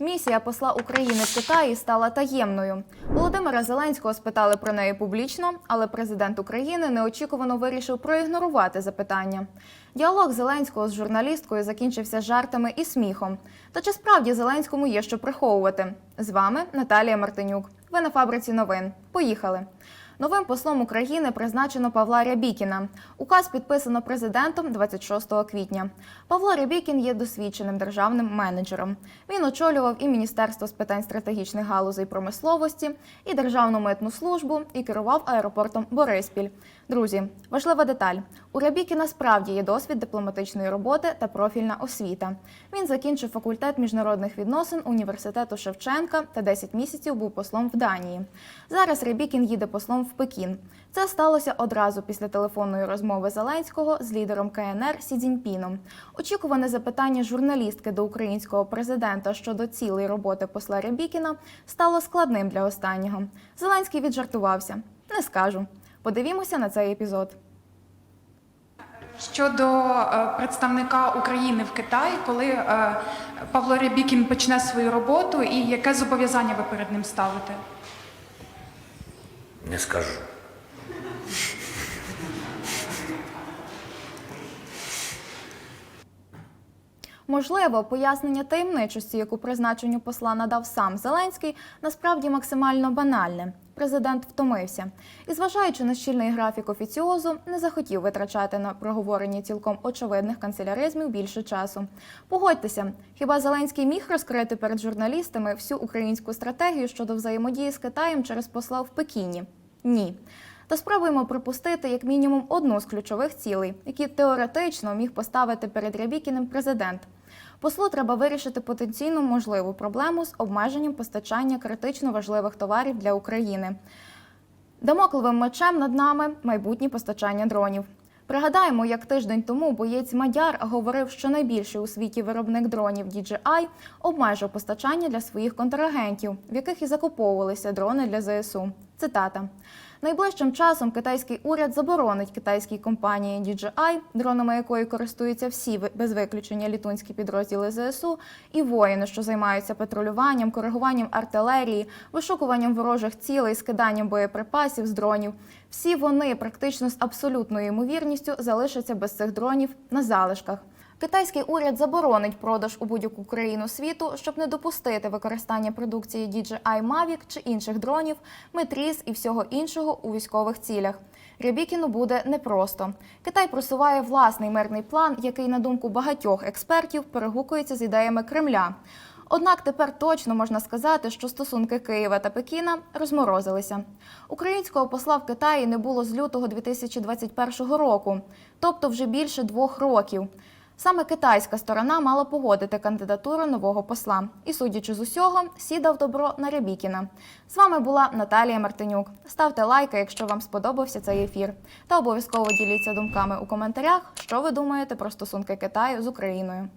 Місія посла України в Китаї стала таємною. Володимира Зеленського спитали про неї публічно, але президент України неочікувано вирішив проігнорувати запитання. Діалог Зеленського з журналісткою закінчився жартами і сміхом. Та чи справді Зеленському є що приховувати? З вами Наталія Мартинюк. Ви на фабриці новин. Поїхали. Новим послом України призначено Павла Рябікіна. Указ підписано президентом 26 квітня. Павло Рябікін є досвідченим державним менеджером. Він очолював і Міністерство з питань стратегічних галузей промисловості, і Державну митну службу, і керував аеропортом Бориспіль. Друзі, важлива деталь: у Рябікіна справді є досвід дипломатичної роботи та профільна освіта. Він закінчив факультет міжнародних відносин університету Шевченка та 10 місяців був послом в Данії. Зараз Рябікін їде послом в Пекін. Це сталося одразу після телефонної розмови Зеленського з лідером КНР Сі Цзіньпіном. Очікуване запитання журналістки до українського президента щодо цілей роботи посла Рябікіна стало складним для останнього. Зеленський віджартувався. Не скажу. Подивімося на цей епізод. Щодо е, представника України в Китаї, коли е, Павло Рябікін почне свою роботу, і яке зобов'язання ви перед ним ставите? Не скажу. Можливо, пояснення таємничості, яку призначенню посла надав сам Зеленський, насправді максимально банальне. Президент втомився і, зважаючи на щільний графік офіціозу, не захотів витрачати на проговорення цілком очевидних канцеляризмів більше часу. Погодьтеся, хіба Зеленський міг розкрити перед журналістами всю українську стратегію щодо взаємодії з Китаєм через посла в Пекіні? Ні. Та спробуємо припустити як мінімум одну з ключових цілей, які теоретично міг поставити перед Рябікіним президент. Послу треба вирішити потенційну можливу проблему з обмеженням постачання критично важливих товарів для України. Дамокловим мечем над нами майбутнє постачання дронів. Пригадаємо, як тиждень тому боєць Мадяр говорив, що найбільший у світі виробник дронів DJI обмежив постачання для своїх контрагентів, в яких і закуповувалися дрони для ЗСУ. Цитата. Найближчим часом китайський уряд заборонить китайській компанії DJI, дронами якої користуються всі без виключення літунські підрозділи ЗСУ і воїни, що займаються патрулюванням, коригуванням артилерії, вишукуванням ворожих цілей, скиданням боєприпасів з дронів. Всі вони практично з абсолютною ймовірністю залишаться без цих дронів на залишках. Китайський уряд заборонить продаж у будь-яку країну світу, щоб не допустити використання продукції DJI Mavic чи інших дронів, метріз і всього іншого у військових цілях. Рябікіну буде непросто. Китай просуває власний мирний план, який, на думку багатьох експертів, перегукується з ідеями Кремля. Однак тепер точно можна сказати, що стосунки Києва та Пекіна розморозилися. Українського посла в Китаї не було з лютого 2021 року, тобто вже більше двох років. Саме китайська сторона мала погодити кандидатуру нового посла. І, судячи з усього, сідав добро на Рябікіна. З вами була Наталія Мартинюк. Ставте лайки, якщо вам сподобався цей ефір. Та обов'язково діліться думками у коментарях, що ви думаєте про стосунки Китаю з Україною.